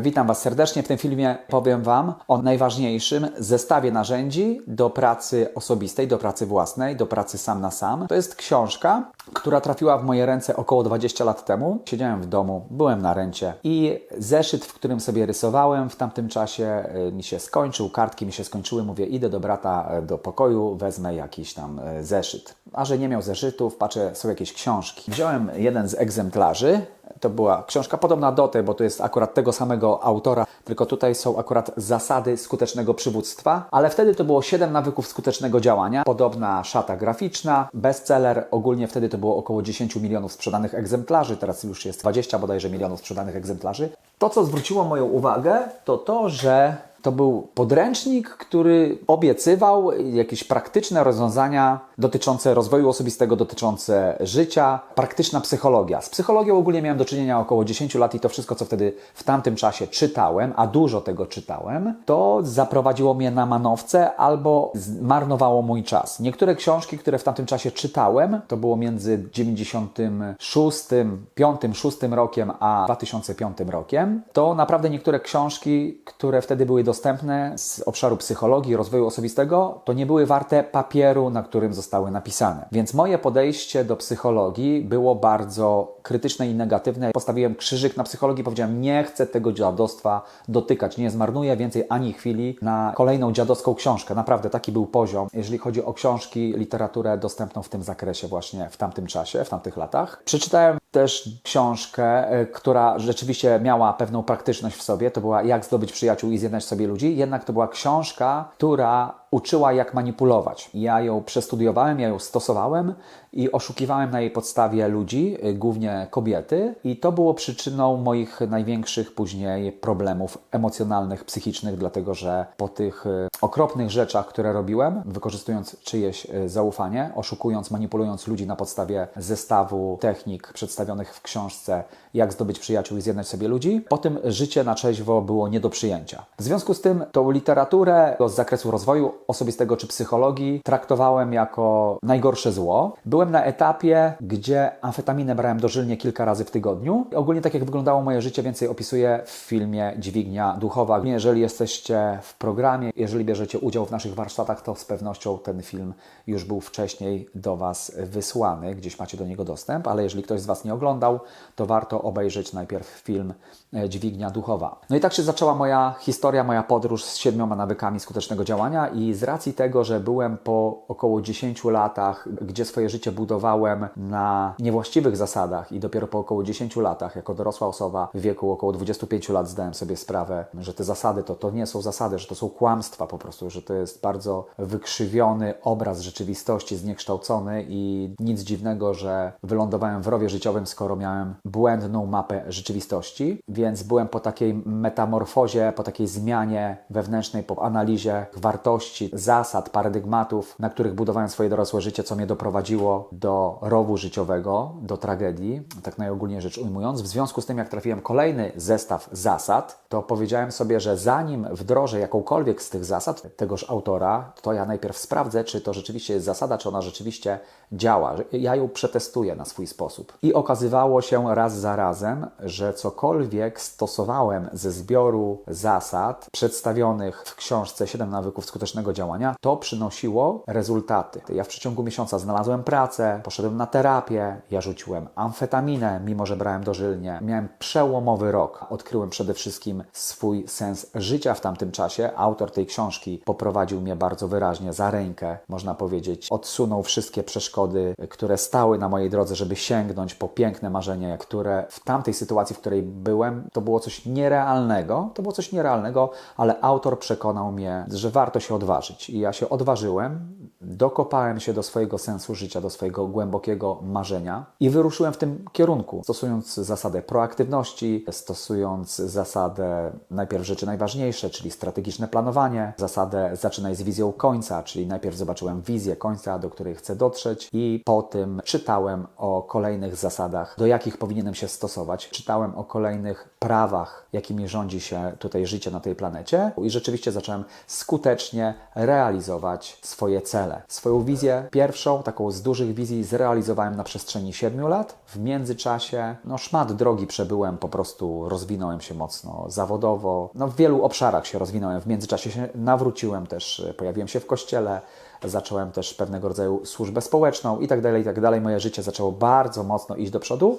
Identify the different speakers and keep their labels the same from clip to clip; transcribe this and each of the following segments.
Speaker 1: Witam Was serdecznie. W tym filmie powiem Wam o najważniejszym zestawie narzędzi do pracy osobistej, do pracy własnej, do pracy sam na sam. To jest książka, która trafiła w moje ręce około 20 lat temu. Siedziałem w domu, byłem na rencie i zeszyt, w którym sobie rysowałem w tamtym czasie y, mi się skończył, kartki mi się skończyły. Mówię, idę do brata y, do pokoju, wezmę jakiś tam y, zeszyt. A że nie miał zeszytów, patrzę, są jakieś książki. Wziąłem jeden z egzemplarzy, to była książka podobna do tej, bo to jest akurat tego samego autora, tylko tutaj są akurat zasady skutecznego przywództwa, ale wtedy to było 7 nawyków skutecznego działania. Podobna szata graficzna, bestseller, ogólnie wtedy to było około 10 milionów sprzedanych egzemplarzy, teraz już jest 20 bodajże milionów sprzedanych egzemplarzy. To, co zwróciło moją uwagę, to to, że to był podręcznik, który obiecywał jakieś praktyczne rozwiązania dotyczące rozwoju osobistego, dotyczące życia, praktyczna psychologia. Z psychologią ogólnie miałem do czynienia około 10 lat i to wszystko, co wtedy w tamtym czasie czytałem, a dużo tego czytałem, to zaprowadziło mnie na manowce albo zmarnowało mój czas. Niektóre książki, które w tamtym czasie czytałem, to było między 96, 5, 6 rokiem a 2005 rokiem, to naprawdę niektóre książki, które wtedy były dostępne z obszaru psychologii, rozwoju osobistego, to nie były warte papieru, na którym zostały napisane. Więc moje podejście do psychologii było bardzo krytyczne i negatywne. Postawiłem krzyżyk na psychologii, powiedziałem, nie chcę tego dziadostwa dotykać, nie zmarnuję więcej ani chwili na kolejną dziadowską książkę. Naprawdę taki był poziom, jeżeli chodzi o książki, literaturę dostępną w tym zakresie właśnie w tamtym czasie, w tamtych latach. Przeczytałem też książkę, y, która rzeczywiście miała pewną praktyczność w sobie. To była Jak zdobyć przyjaciół i zjednać sobie ludzi. Jednak to była książka, która uczyła, jak manipulować. Ja ją przestudiowałem, ja ją stosowałem i oszukiwałem na jej podstawie ludzi, y, głównie kobiety, i to było przyczyną moich największych później problemów emocjonalnych, psychicznych, dlatego że po tych y, okropnych rzeczach, które robiłem, wykorzystując czyjeś y, zaufanie, oszukując, manipulując ludzi na podstawie zestawu technik przedstawionych w książce Jak zdobyć przyjaciół i zjednać sobie ludzi, potem życie na trzeźwo było nie do przyjęcia. W związku z tym tą literaturę z zakresu rozwoju osobistego czy psychologii traktowałem jako najgorsze zło. Byłem na etapie, gdzie amfetaminę brałem dożylnie kilka razy w tygodniu. Ogólnie tak jak wyglądało moje życie, więcej opisuję w filmie Dźwignia Duchowa. Jeżeli jesteście w programie, jeżeli bierzecie udział w naszych warsztatach, to z pewnością ten film już był wcześniej do Was wysłany, gdzieś macie do niego dostęp, ale jeżeli ktoś z Was nie oglądał, to warto obejrzeć najpierw film e, Dźwignia Duchowa. No i tak się zaczęła moja historia, moja podróż z siedmioma nawykami skutecznego działania i z racji tego, że byłem po około 10 latach, gdzie swoje życie budowałem na niewłaściwych zasadach i dopiero po około 10 latach, jako dorosła osoba w wieku około 25 lat zdałem sobie sprawę, że te zasady to, to nie są zasady, że to są kłamstwa po prostu, że to jest bardzo wykrzywiony obraz rzeczywistości, zniekształcony i nic dziwnego, że wylądowałem w rowie życiowym, skoro miałem błędną mapę rzeczywistości, więc byłem po takiej metamorfozie, po takiej zmianie wewnętrznej, po analizie wartości, zasad, paradygmatów, na których budowałem swoje dorosłe życie, co mnie doprowadziło do rowu życiowego, do tragedii, tak najogólniej rzecz ujmując. W związku z tym, jak trafiłem kolejny zestaw zasad, to powiedziałem sobie, że zanim wdrożę jakąkolwiek z tych zasad tegoż autora, to ja najpierw sprawdzę, czy to rzeczywiście jest zasada, czy ona rzeczywiście działa. Ja ją przetestuję na swój sposób. I okazywało się raz za razem, że cokolwiek stosowałem ze zbioru zasad przedstawionych w książce 7 nawyków skutecznego działania, to przynosiło rezultaty. Ja w przeciągu miesiąca znalazłem pracę, poszedłem na terapię, ja rzuciłem amfetaminę, mimo że brałem dożylnie. Miałem przełomowy rok. Odkryłem przede wszystkim swój sens życia w tamtym czasie. Autor tej książki poprowadził mnie bardzo wyraźnie za rękę, można powiedzieć. Odsunął wszystkie przeszkody, które stały na mojej drodze, żeby sięgnąć po piękne marzenie, które w tamtej sytuacji, w której byłem, to było coś nierealnego. To było coś nierealnego, ale autor przekonał mnie, że warto się odważyć. I ja się odważyłem, dokopałem się do swojego sensu życia, do swojego głębokiego marzenia i wyruszyłem w tym kierunku, stosując zasadę proaktywności, stosując zasadę najpierw rzeczy najważniejsze, czyli strategiczne planowanie, zasadę zaczynaj z wizją końca, czyli najpierw zobaczyłem wizję końca, do której chcę dotrzeć i po tym czytałem o kolejnych zasadach, do jakich powinienem się stosować. Czytałem o kolejnych prawach, jakimi rządzi się tutaj życie na tej planecie i rzeczywiście zacząłem skutecznie realizować swoje cele. Swoją wizję, pierwszą, taką z dużych wizji, zrealizowałem na przestrzeni 7 lat. W międzyczasie, no, szmat drogi przebyłem, po prostu rozwinąłem się mocno zawodowo. No, w wielu obszarach się rozwinąłem. W międzyczasie się nawróciłem też, y, pojawiłem się w kościele, zacząłem też pewnego rodzaju służbę społeczną i tak dalej, i tak dalej. Moje życie zaczęło bardzo mocno iść do przodu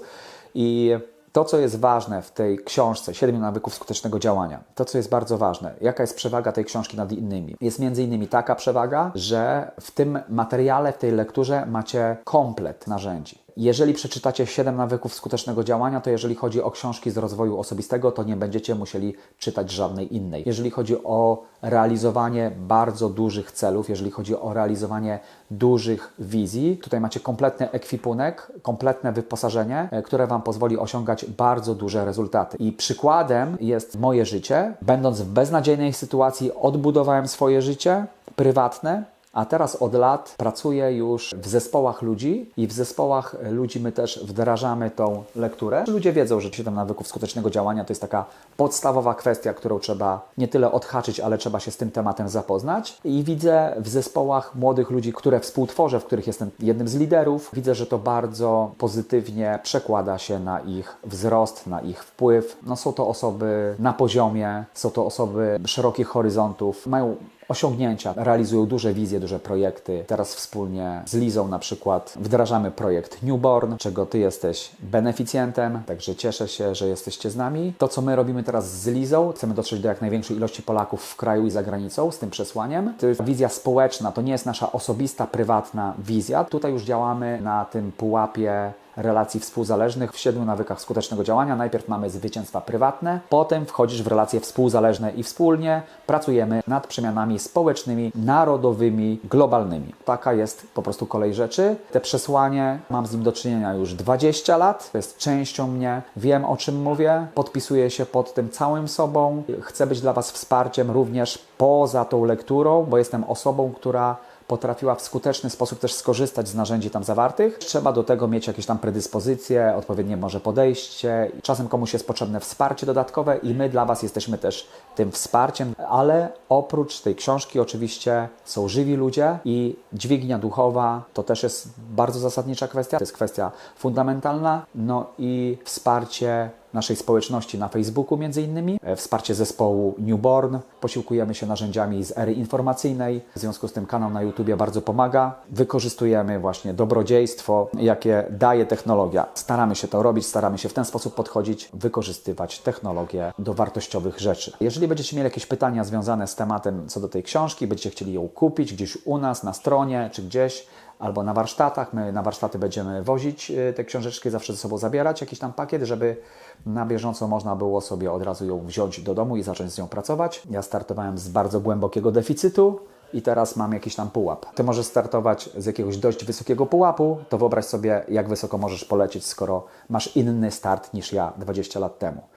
Speaker 1: i to, co jest ważne w tej książce Siedmiu nawyków skutecznego działania, to, co jest bardzo ważne, jaka jest przewaga tej książki nad innymi, jest między innymi taka przewaga, że w tym materiale, w tej lekturze macie komplet narzędzi. Jeżeli przeczytacie 7 nawyków skutecznego działania, to jeżeli chodzi o książki z rozwoju osobistego, to nie będziecie musieli czytać żadnej innej. Jeżeli chodzi o realizowanie bardzo dużych celów, jeżeli chodzi o realizowanie dużych wizji, tutaj macie kompletny ekwipunek, kompletne wyposażenie, e, które Wam pozwoli osiągać bardzo duże rezultaty. I przykładem jest moje życie. Będąc w beznadziejnej sytuacji, odbudowałem swoje życie prywatne, a teraz od lat pracuję już w zespołach ludzi i w zespołach ludzi my też wdrażamy tą lekturę. Ludzie wiedzą, że 7 nawyków skutecznego działania to jest taka podstawowa kwestia, którą trzeba nie tyle odhaczyć, ale trzeba się z tym tematem zapoznać. I widzę w zespołach młodych ludzi, które współtworzę, w których jestem jednym z liderów, widzę, że to bardzo pozytywnie przekłada się na ich wzrost, na ich wpływ. No, są to osoby na poziomie, są to osoby szerokich horyzontów, mają osiągnięcia, realizują duże wizje, duże projekty. Teraz wspólnie z Lizą na przykład wdrażamy projekt Newborn, czego Ty jesteś beneficjentem, także cieszę się, że jesteście z nami. To, co my robimy teraz z Lizą, chcemy dotrzeć do jak największej ilości Polaków w kraju i za granicą z tym przesłaniem. To jest wizja społeczna, to nie jest nasza osobista, prywatna wizja. Tutaj już działamy na tym pułapie relacji współzależnych w siedmiu nawykach skutecznego działania. Najpierw mamy zwycięstwa prywatne, potem wchodzisz w relacje współzależne i wspólnie pracujemy nad przemianami społecznymi, narodowymi, globalnymi. Taka jest po prostu kolej rzeczy. Te przesłanie mam z nim do czynienia już 20 lat, to jest częścią mnie, wiem o czym mówię, podpisuję się pod tym całym sobą. Chcę być dla Was wsparciem również poza tą lekturą, bo jestem osobą, która potrafiła w skuteczny sposób też skorzystać z narzędzi tam zawartych. Trzeba do tego mieć jakieś tam predyspozycje, odpowiednie może podejście. Czasem komuś jest potrzebne wsparcie dodatkowe i my dla Was jesteśmy też tym wsparciem, ale oprócz tej książki oczywiście są żywi ludzie i dźwignia duchowa to też jest bardzo zasadnicza kwestia, to jest kwestia fundamentalna, no i wsparcie naszej społeczności na Facebooku między innymi, e, wsparcie zespołu Newborn, posiłkujemy się narzędziami z ery informacyjnej, w związku z tym kanał na YouTubie bardzo pomaga, wykorzystujemy właśnie dobrodziejstwo, jakie daje technologia. Staramy się to robić, staramy się w ten sposób podchodzić, wykorzystywać technologię do wartościowych rzeczy. Jeżeli będziecie mieli jakieś pytania związane z tematem co do tej książki, będziecie chcieli ją kupić gdzieś u nas na stronie czy gdzieś, albo na warsztatach. My na warsztaty będziemy wozić y, te książeczki, zawsze ze sobą zabierać jakiś tam pakiet, żeby na bieżąco można było sobie od razu ją wziąć do domu i zacząć z nią pracować. Ja startowałem z bardzo głębokiego deficytu. I teraz mam jakiś tam pułap. Ty możesz startować z jakiegoś dość wysokiego pułapu, to wyobraź sobie, jak wysoko możesz polecieć, skoro masz inny start niż ja 20 lat temu.